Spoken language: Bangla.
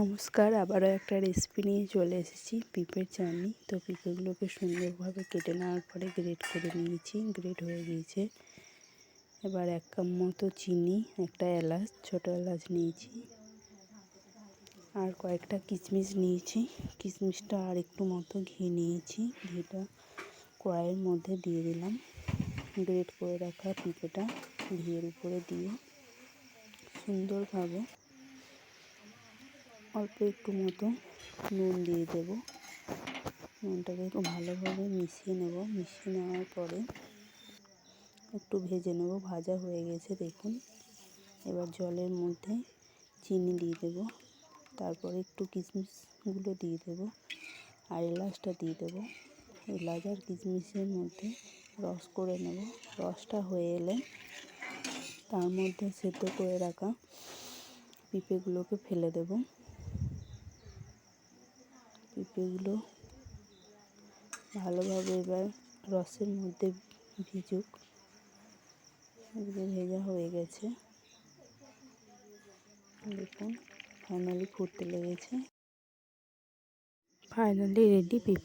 নমস্কার, আবারও একটা রেসিপি নিয়ে চলে এসেছি পিঁপের চাটনি। তো পিঁপেগুলোকে সুন্দরভাবে কেটে নেওয়ার পরে গ্রেট করে নিয়েছি গ্রেট হয়ে গিয়েছে। এবার এক কাপ মতো চিনি, একটা এলাচ, ছোটো এলাচ নিয়েছি, আর কয়েকটা কিশমিশ নিয়েছি। কিশমিশটা আর একটু মতো ঘি নিয়েছি, ঘিটা কড়াইয়ের মধ্যে দিয়ে দিলাম। গ্রেট করে রাখা পিঁপেটা ঘিয়ের উপরে দিয়ে সুন্দরভাবে অল্প একটু মতো নুন দিয়ে দেব। নুনটাকে একটু ভালোভাবে মিশিয়ে নেব। মিশিয়ে নেওয়ার পরে একটু ভেজে নেব। ভাজা হয়ে গেছে, দেখুন। এবার জলের মধ্যে চিনি দিয়ে দেব। তারপরে একটু কিশমিশগুলো দিয়ে দেব আর এলাচটা দিয়ে দেবো। এলাচ আর কিশমিশের মধ্যে রস করে নেব। রসটা হয়ে এলে তার মধ্যে সেদ্ধ করে রাখা পিঁপেগুলোকে ফেলে দেবো। পেঁপেগুলো ভালোভাবে এবার রসের মধ্যে ভিজুক। ভেজা হয়ে গেছে। দেখুন ফাইনালি ফুটতে লেগেছে। ফাইনালি রেডি পেঁপে